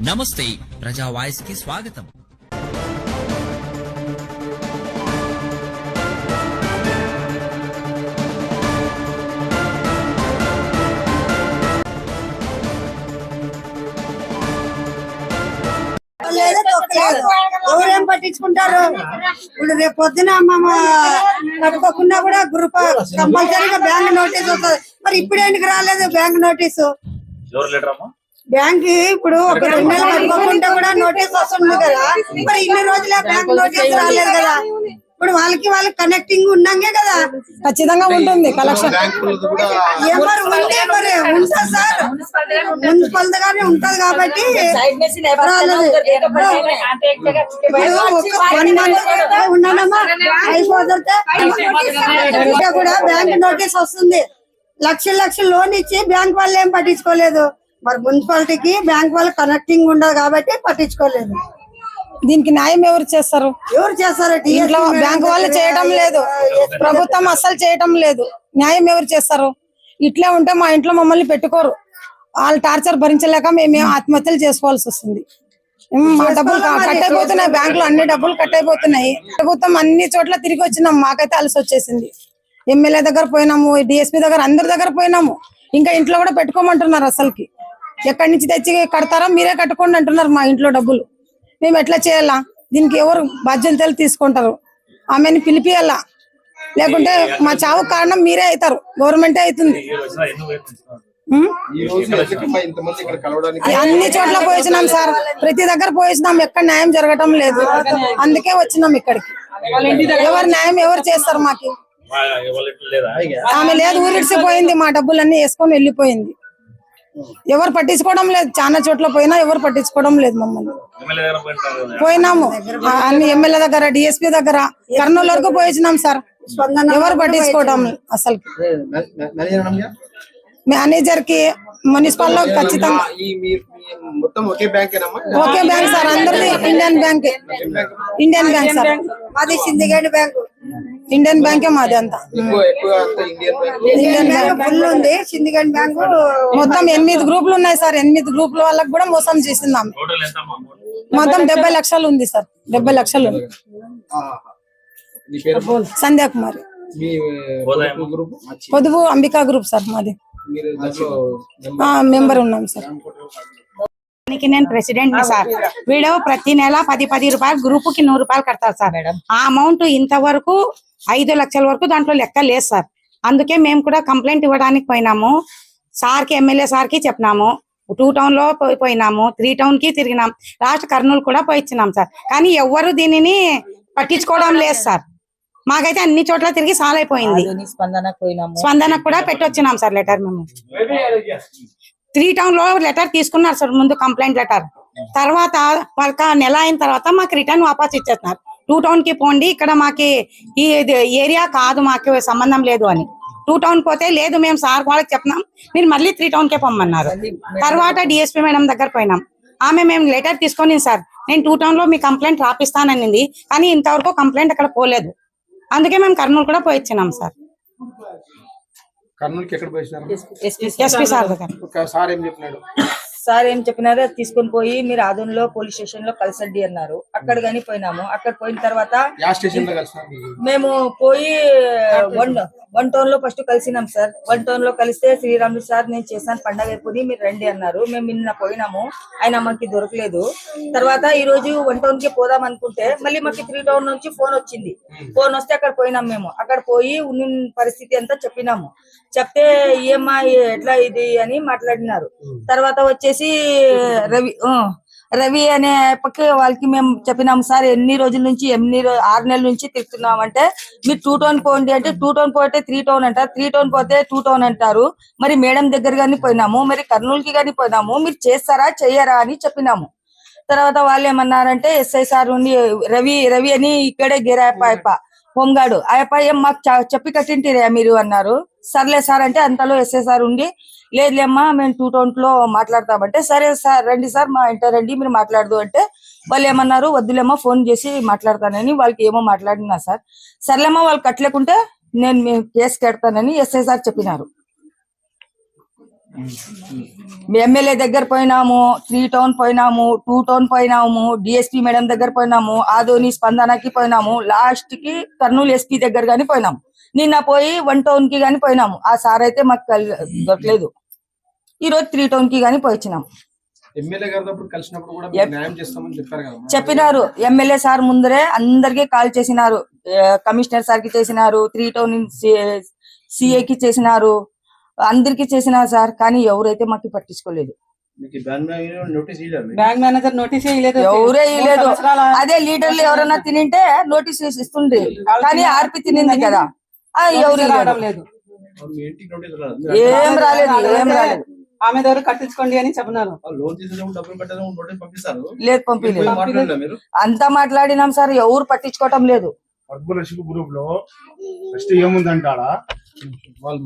నమస్తే ప్రజా వాయిస్కి స్వాగతం. ఎవరేం పట్టించుకుంటారు? ఇప్పుడు రేపు పొద్దున కట్టుకోకుండా కూడా గ్రూప్ కంపల్సరీగా బ్యాంక్ నోటీస్ వస్తుంది. మరి ఇప్పుడు ఎందుకు రాలేదు బ్యాంక్ నోటీసు? ఎవరు లీటర్ అమ్మా బ్యాంక్ ఇప్పుడు ఒక రెండు నెలలు కట్టుకోకుండా కూడా నోటీస్ వస్తుంది కదా. మరి ఇన్ని రోజులే బ్యాంక్ నోటీస్ రాలేదు కదా. ఇప్పుడు వాళ్ళకి వాళ్ళకి కనెక్టింగ్ ఉన్నాగే కదా. ఖచ్చితంగా ఉంటుంది కలెక్షన్ ఎవరు ఉంటే మరి ఉంటుంది సార్. మున్సిపల్ గానే ఉంటది కాబట్టి అయిపోతే కూడా బ్యాంక్ నోటీస్ వస్తుంది. లక్షల లక్షలు లోన్ ఇచ్చి బ్యాంక్ వాళ్ళు ఏం పట్టించుకోలేదు. మరి మున్సిపాలిటీకి బ్యాంక్ వాళ్ళు కనెక్టింగ్ ఉండదు కాబట్టి పట్టించుకోలేదు. దీనికి న్యాయం ఎవరు చేస్తారు? ఎవరు చేస్తారు? ఇంట్లో బ్యాంక్ వాళ్ళు చేయడం లేదు. ప్రభుత్వం అస్సలు చేయడం లేదు. న్యాయం ఎవరు చేస్తారు? ఇట్లే ఉంటే మా ఇంట్లో మమ్మల్ని పెట్టుకోరు. వాళ్ళ టార్చర్ భరించలేక మేము ఆత్మహత్యలు చేసుకోవాల్సి వస్తుంది. మా డబ్బులు కట్ అయిపోతున్నాయి బ్యాంక్లో అన్ని డబ్బులు కట్ అయిపోతున్నాయి ప్రభుత్వం అన్ని చోట్ల తిరిగి వచ్చినాం. మాకైతే అలసి వచ్చేసింది. ఎమ్మెల్యే దగ్గర పోయినాము డిఎస్పీ దగ్గర అందరి దగ్గర పోయినాము. ఇంకా ఇంట్లో కూడా పెట్టుకోమంటున్నారు అసలుకి ఎక్కడి నుంచి తెచ్చి కడతారో మీరే కట్టుకోండి అంటున్నారు మా ఇంట్లో డబ్బులు. మేము ఎట్లా చేయాలా? దీనికి ఎవరు బాధ్యతలు తీసుకుంటారు? ఆమెను పిలిపియాలా? లేకుంటే మా చావు కారణం మీరే అవుతారు. గవర్నమెంటే అవుతుంది. అన్ని చోట్ల పోయించినాం సార్. ప్రతి దగ్గర పోయించినాం ఎక్కడ న్యాయం జరగటం లేదు. అందుకే వచ్చినాం ఇక్కడికి. ఎవరు న్యాయం ఎవరు చేస్తారు మాకి? లేదా? ఆమె లేదు ఊరిడిసిపోయింది. మా డబ్బులన్నీ వేసుకొని వెళ్ళిపోయింది. ఎవరు పట్టించుకోవడం లేదు. చాలా చోట్ల పోయినా ఎవరు పట్టించుకోవడం లేదు మమ్మల్ని. పోయినాము. అన్ని ఎమ్మెల్యే దగ్గర డిఎస్పీ దగ్గర కర్నూలు వరకు పోయించినాం సార్. ఎవరు పట్టించుకోవడం అసలు? మేనేజర్కి మున్సిపల్లో ఖచ్చితంగా. ఈ మీరు మీ మొత్తం ఒకే బ్యాంకేనమ్మా ఓకే బ్యాంక్ సార్ అందరిది Indian bank. Indian bank sir. అది సిండికేట్ బ్యాంక్. ఇండియన్ బ్యాంకే మాది అంతా. ఇండియన్ బ్యాంక్ ఫుల్ ఉంది. సిండికేట్ బ్యాంక్ మొత్తం ఎనిమిది గ్రూపులు ఉన్నాయి సార్. ఎనిమిది గ్రూపుల వాళ్ళకి కూడా మోసం చేసిందాం? మొత్తం డెబ్బై లక్షలు ఉంది సార్. డెబ్బై లక్షలు. ఉంది సంధ్యా కుమారి. మీ హోదాయమ్మా? గ్రూప్? పొదుపు అంబికా గ్రూప్ సార్ మాది. మెంబర్ ఉన్నాం సార్. దానికి నేను ప్రెసిడెంట్ని సార్. వీడు ప్రతి నెల పది పది రూపాయలు గ్రూప్కి నూరు రూపాయలు కడతారు సార్. ఆ అమౌంట్ ఇంతవరకు ఐదు లక్షల వరకు దాంట్లో లెక్క లేదు సార్. అందుకే మేము కూడా కంప్లైంట్ ఇవ్వడానికి పోయినాము. సార్కి ఎమ్మెల్యే సార్కి చెప్పినాము. టూ టౌన్లో పోయి- పోయినాము. త్రీ టౌన్కి తిరిగినాం. లాస్ట్ కర్నూలు కూడా పోయి ఇచ్చినాం సార్. కానీ ఎవ్వరు దీనిని పట్టించుకోవడం లేదు సార్. మాకైతే అన్ని చోట్ల తిరిగి సాలైపోయింది స్పందనకు పోయినాము. స్పందనకు కూడా పెట్టొచ్చినాం సార్ లెటర్ మేము. త్రీ టౌన్లో లెటర్ తీసుకున్నారు సార్ ముందు కంప్లైంట్ లెటర్. తర్వాత వాళ్ళకి నెల అయిన తర్వాత మాకు రిటర్న్ వాపస్ ఇచ్చేస్తున్నారు. టూ టౌన్కి పోండి. ఇక్కడ మాకి ఈ ఏరియా కాదు మాకు సంబంధం లేదు అని. టూ టౌన్ పోతే లేదు మేము సార్ వాళ్ళకి చెప్పినాం మీరు మళ్ళీ త్రీ టౌన్ కే పొమ్మన్నారు. తర్వాత డిఎస్పీ మేడం దగ్గర పోయినాం. ఆమె మేము లెటర్ తీసుకొని సార్ నేను టూ టౌన్లో మీ కంప్లైంట్ రాపిస్తాననింది కానీ ఇంతవరకు కంప్లైంట్ అక్కడ పోలేదు. అందుకే మేము కర్నూలు కూడా పోయి ఇచ్చినాం సార్. కర్నూలుకి ఎక్కడ పోయినారు ఎస్పీ సార్ దగ్గర. సార్ ఏం చెప్పినాడు? సార్ ఏం చెప్పినారో? తీసుకొని పోయి మీరు ఆదంలో పోలీస్ స్టేషన్లో కలిసండి అన్నారు. అక్కడ గాని పోయినాము. అక్కడ పోయిన తర్వాత? మేము పోయి వన్ వన్ టౌన్లో ఫస్ట్ కలిసినాం సార్. వన్ టౌన్లో కలిస్తే శ్రీరాములు సార్ నేను చేశాను పండగ అయిపోయి మీరు రండి అన్నారు. మేము నిన్న పోయినాము. ఆయన మాకు దొరకలేదు. తర్వాత ఈ రోజు వన్ టౌన్కి పోదాం అనుకుంటే మళ్ళీ మాకు త్రీ టౌన్ నుంచి ఫోన్ వచ్చింది. ఫోన్ వస్తే అక్కడ పోయినాం మేము. అక్కడ పోయి ఉన్న పరిస్థితి అంతా చెప్పినాము. చెప్తే ఏమ్మా ఎట్లా ఇది అని మాట్లాడినారు. తర్వాత వచ్చేసి రవి రవి అనే పక్క వాళ్ళకి మేము చెప్పినాం సార్ ఎన్ని రోజుల నుంచి ఎన్ని ఆరు నెలల నుంచి తిరుగుతున్నాం అంటే మీరు టూ టౌన్ పోండి అంటే టూ టౌన్ పోతే త్రీ టౌన్ అంటారు త్రీ టౌన్ పోతే టూ టౌన్ అంటారు. మరి మేడం దగ్గర కానీ పోయినాము మరి కర్నూలుకి కానీ పోయినాము మీరు చేస్తారా చెయ్యరా అని చెప్పినాము. తర్వాత వాళ్ళు ఏమన్నారంటే ఎస్ఐ సార్ ఉండి రవి రవి అని ఇక్కడే గిరాయప్ప అయ్యప్ప హోంగార్డు ఆయప్ప ఏం మాకు చెప్పి కట్టింటిరా మీరు అన్నారు. సర్లే సార్ అంటే అంతలో ఎస్ఐ సార్ ఉండి లేదులేమ్మా మేము టూ టౌన్లో మాట్లాడతామంటే సరే సార్ రండి సార్ మా ఇంట రండి మీరు మాట్లాడదు అంటే వాళ్ళు ఏమన్నారు వద్దులేమ్మా ఫోన్ చేసి మాట్లాడతానని వాళ్ళకి ఏమో మాట్లాడినా సార్. సర్లేమ్మా వాళ్ళు కట్టలేకుంటే నేను మేము కేసు కడతానని ఎస్ఐ సార్ చెప్పినారు. ఎమ్మెల్యే దగ్గర పోయినాము త్రీ టౌన్ పోయినాము టూ టౌన్ పోయినాము డిఎస్పీ మేడం దగ్గర పోయినాము ఆదోని స్పందనకి పోయినాము లాస్ట్కి కర్నూలు ఎస్పీ దగ్గర గాని పోయినాము. నిన్న పోయి వన్ టౌన్కి గాని పోయినాము. ఆ సార్ అయితే మాకు దొరకలేదు. ఈ రోజు త్రీ టౌన్కి చెప్పారు కదా చెప్పినారు. ఎమ్మెల్యే సార్ ముందరే అందరికి కాల్ చేసినారు. కమిషనర్ సార్కి చేసినారు త్రీ టౌన్ సిఏ కి చేసినారు. అందరికి చేసినారు సార్ కానీ ఎవరైతే మాకు పట్టించుకోలేదు. మీకు బ్యాంక్ నోటీస్ ఇవ్వలేదు బ్యాంక్ మేనేజర్ నోటీస్ ఎవరే ఇవ్వలేదు అదే లీడర్లు ఎవరైనా తినింటే నోటీస్ ఇస్తుండే. కానీ ఆర్పి తినింది కదా. ఆ, ఎవరు ఏం రాలేదు ఏం రాలేదు. ఆమె దగ్గర కట్టించుకోండి అని చెప్పినారు లోన్ తీసుకున్నప్పుడు డబ్బులు పెట్టడం నోటీస్ పంపిస్తారు. లేదు పంపించలేదు అంతా మాట్లాడినాం సార్ ఎవరు పట్టించుకోవటం లేదు. అక్బర్ గ్రూప్లో ఫస్ట్ ఏముందంటే వాళ్ళు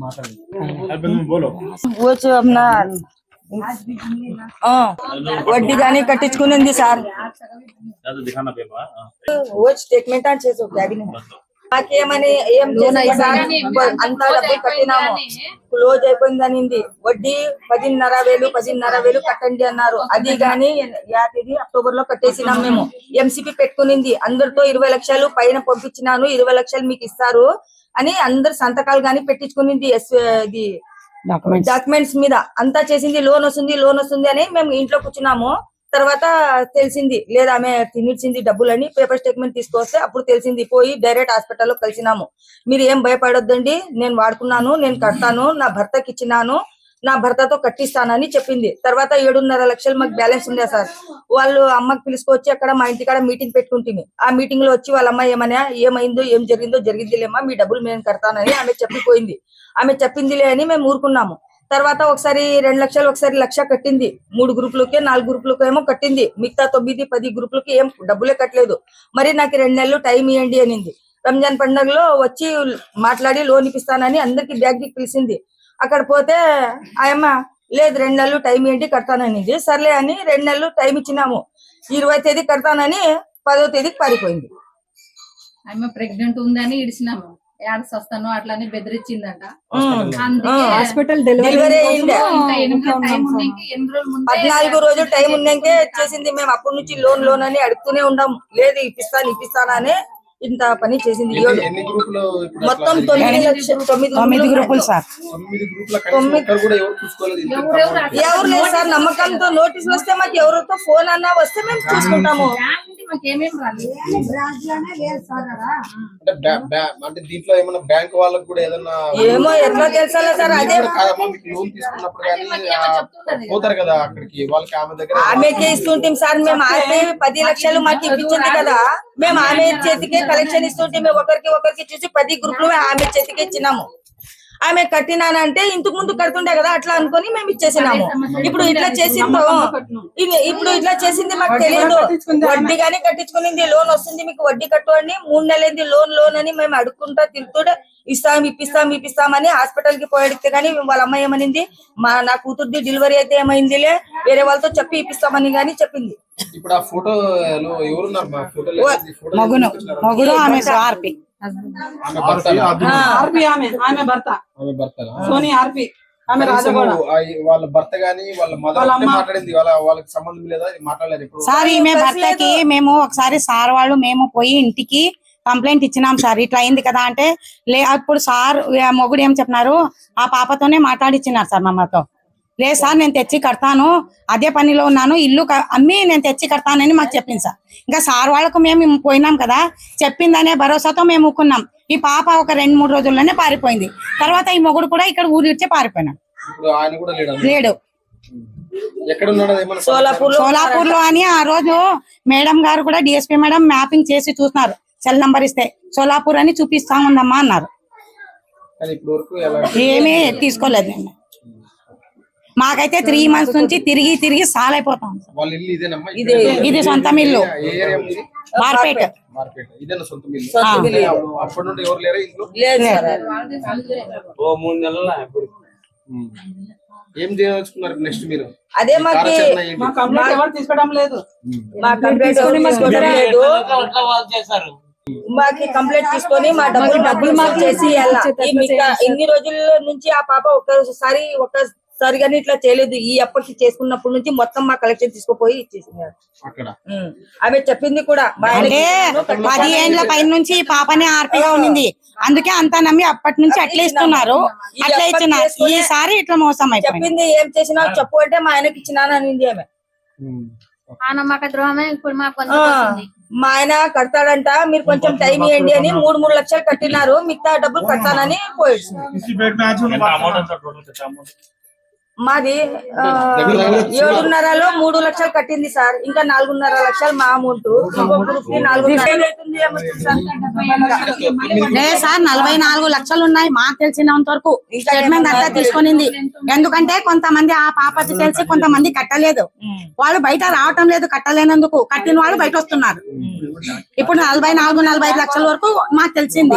వడ్డీ కానీ కట్టించుకునింది సార్. స్టేట్మెంట్ అని చేసు మాకేమని ఏం? అంతా డబ్బులు కట్టినాము. క్లోజ్ అయిపోయిందనింది. వడ్డీ పదిన్నర వేలు పదిన్నర వేలు కట్టండి అన్నారు. అది గాని యాతిది అక్టోబర్లో కట్టేసినాం మేము. ఎంసీపీ పెట్టుకునింది. అందరితో ఇరవై లక్షలు పైన పంపించినాను. ఇరవై లక్షలు మీకు ఇస్తారు అని అందరు సంతకాలు గాని పెట్టించుకునింది ఎస్ ఇది డాక్యుమెంట్స్ మీద. అంతా చేసింది లోన్ వస్తుంది లోన్ వస్తుంది అని మేము ఇంట్లో కూర్చున్నాము. తర్వాత తెలిసింది లేదా ఆమె తినిచ్చింది డబ్బులని పేపర్ స్టేట్మెంట్ తీసుకొస్తే అప్పుడు తెలిసింది పోయి డైరెక్ట్ హాస్పిటల్లో కలిసినాము. మీరు ఏం భయపడొద్దండి నేను వాడుకున్నాను నేను కడతాను నా భర్తకి ఇచ్చినాను నా భర్తతో కట్టిస్తానని చెప్పింది. తర్వాత ఏడున్నర లక్షలు మాకు బ్యాలెన్స్ ఉండే సార్. వాళ్ళు అమ్మకి పిలుచుకొచ్చి అక్కడ మా ఇంటికాడ మీటింగ్ పెట్టుకుంటుంది ఆ మీటింగ్లో వచ్చి వాళ్ళ అమ్మ ఏమన్నా ఏమైందో ఏం జరిగిందో జరిగిందిలేమ్మా మీ డబ్బులు మేము కడతానని ఆమె చెప్పిపోయింది. ఆమె చెప్పిందిలే అని మేము ఊరుకున్నాము. తర్వాత ఒకసారి రెండు లక్షలు ఒకసారి లక్ష కట్టింది. మూడు గ్రూపులకే నాలుగు గ్రూపులకు ఏమో కట్టింది. మిగతా తొమ్మిది పది గ్రూపులకి ఏం డబ్బులే కట్టలేదు. మరి నాకు రెండు నెలలు టైం ఇవ్వండి అనింది. రంజాన్ పండుగలో వచ్చి మాట్లాడి లోన్ ఇప్పిస్తానని అందరికి బ్యాంక్కి పిలిచింది. అక్కడ పోతే ఆయమ్మ లేదు రెండు నెలలు టైం ఏంటి కడతాననింది. సర్లే అని రెండు నెలలు టైం ఇచ్చినాము. ఇరవై తేదీ కడతానని పదో తేదీకి పారిపోయింది. ఆమె ప్రెగ్నెంట్ ఉందని ఇడిచినాము. ఏడాది వస్తాను అట్లానే బెదిరించిందంట హాస్పిటల్ డెలివరీ పద్నాలుగు రోజులు టైం ఉన్నాకే చేసింది మేము అప్పటి నుంచి లోన్ లోన్ అని అడుగుతూనే ఉన్నాం. లేదు ఇప్పిస్తాను ఇప్పిస్తాను అని ఇంత పని చేసింది. మొత్తం తొమ్మిది లక్షలు తొమ్మిది తొమ్మిది గ్రూపులు. సార్. తొమ్మిది ఎవరు లేదు సార్ నమ్మకంతో నోటీసులు వస్తే మాకు ఎవరితో ఫోన్ అన్నా వస్తే మేము చూసుకుంటాము. అంటే దీంట్లో బ్యాంక్ వాళ్ళకి కూడా ఏమో ఎట్లా తెలుసాలో సార్ అదే లోన్ తీసుకున్నప్పుడు కానీ మాకేమో చెప్తున్నది పోతారు కదా అక్కడికి వాళ్ళకి ఆమె దగ్గర ఆమెకే ఇస్తుంటాం సార్ మేము ఆమె పది లక్షలు మాకు ఇప్పించింది కదా. మేము ఆమె చేతికే కలెక్షన్ ఇస్తుంటే మేము ఒకరికి ఒకరికి చూసి పది గ్రూపులు ఆమె చేతికి ఇచ్చినాము. ఆమె కట్టినానంటే ఇంతకు ముందు కడుతుండే కదా అట్లా అనుకొని మేము ఇచ్చేసినాము. ఇప్పుడు ఇట్లా చేసిందో ఇది- ఇప్పుడు ఇట్లా చేసింది మాకు తెలియదు వడ్డీ గానీ కట్టించుకునింది లోన్ వస్తుంది మీకు వడ్డీ కట్టు అని మూడు నెలలైంది లోన్ లోన్ అని మేము అడుక్కుంటా తిరుగుతుంటే ఇస్తాం ఇప్పిస్తాం ఇప్పిస్తామని హాస్పిటల్కి పోయి అడిగితే గానీ వాళ్ళ అమ్మాయి ఏమనింది మా నా కూతుర్ది డెలివరీ అయితే ఏమైందిలే వేరే వాళ్ళతో చెప్పి ఇప్పిస్తామని గానీ చెప్పింది. ఇప్పుడు ఆ ఫోటోలో ఎవరున్నారు? మా ఫోటోలో మగును. మగుడు ఆమె ఆర్పి. ఆమె భర్త ఆర్పి ఆమె ఆమె భర్త. ఆమె భర్త సోని ఆర్పి ఆమె రాజగోడ. వాళ్ళ భర్త గాని వాళ్ళ మదర్. మాట్లాడింది. వాళ్ళ వాళ్ళకి సంబంధం లేదా? మాట్లాడలేదు ఇప్పుడు. సార్ ఈమె భర్తకి మేము ఒకసారి సార్ వాళ్ళు మేము పోయి ఇంటికి కంప్లైంట్ ఇచ్చినాం సార్. ఇట్లా అయింది కదా అంటే లే అప్పుడు సార్ మొగుడు ఏం చెప్పినారు? ఆ పాపతోనే మాట్లాడిచ్చినారు సార్ మమ్మతో లేదు సార్ నేను తెచ్చి కడతాను. అదే పనిలో ఉన్నాను. ఇల్లు అమ్మి నేను తెచ్చి కడతానని మాకు చెప్పింది సార్. ఇంకా సార్ వాళ్ళకు మేము పోయినాం కదా. చెప్పిందనే భరోసాతో మేము ఊకున్నాం. ఈ పాప ఒక రెండు మూడు రోజుల్లోనే పారిపోయింది. తర్వాత ఈ మొగుడు కూడా ఇక్కడ ఊరి ఇచ్చే పారిపోయినాడు ఇప్పుడు ఆయన కూడా లేడు సోలాపూర్లో సోలాపూర్లో అని ఆ రోజు మేడం గారు కూడా డిఎస్పీ మేడం మ్యాపింగ్ చేసి చూస్తున్నారు సెల్ నంబర్ ఇస్తే సోలాపూర్ అని చూపిస్తా ఉందమ్మా అన్నారు. ఏమీ తీసుకోలేదు నేను మాకైతే త్రీ మంత్స్ నుంచి తిరిగి తిరిగి సాలైపోతాం. వాళ్ళ ఇల్లు ఇదేనమ్మా ఇదే. సొంతం ఇల్లు మార్పేట. ఏం నెక్స్ట్ మీరు? అదే మాకి కార్యాచరణ ఏంటి? మా కంప్లైంట్ ఎవరు తీసుకోవడం లేదు. లేదు మాకి కంప్లైంట్ తీసుకొని మా డబ్బులు డబ్బులు మాకు చేసి ఇన్ని రోజుల నుంచి ఆ పాప ఒక్కసారి ఒక సార్ కానీ ఇట్లా చేయలేదు. ఈ అప్పటికి చేసుకున్నప్పటి నుంచి మొత్తం మా కలెక్షన్ తీసుకుపోయి ఇచ్చేసినారు. ఆమె చెప్పింది కూడా పది ఏండ్ల పైన నుంచి పాపనే ఆర్పిగా ఉండింది అందుకే అంత నమ్మి అప్పటి నుంచి అట్లా ఇస్తున్నారు. అట్లా ఇచ్చినారు. ఈసారి ఇట్లా మోసం అయిపోయింది. చెప్పింది ఏం చేసినా చెప్పు అంటే మా ఆయనకి ఇచ్చినాను అనింది ఆమె. ఆ నమ్మక ద్రోహమే ఇప్పుడు మాకు ఆ, మా ఆయన కడతాడంట మీరు కొంచెం టైం ఇవ్వండి అని మూడు మూడు లక్షలు కట్టినారు. మిగతా డబ్బులు కడతానని పోయి మాది ఏడున్నరలో మూడు లక్షలు కట్టింది సార్. ఇంకా నాలుగున్నర లక్షలు మా అమౌంట్. సార్. నలభై నాలుగు లక్షలు ఉన్నాయి. మాకు తెలిసినంత వరకు స్టేట్మెంట్ అంతా తీసుకునింది. ఎందుకంటే కొంతమంది ఆ పాపకి తెలిసి కొంతమంది కట్టలేదు. వాళ్ళు బయట రావటం లేదు కట్టలేనందుకు కట్టిన వాళ్ళు బయట వస్తున్నారు. ఇప్పుడు నలభై నాలుగు నలభై ఐదు లక్షల వరకు మాకు తెలిసింది.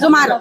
సుమారు.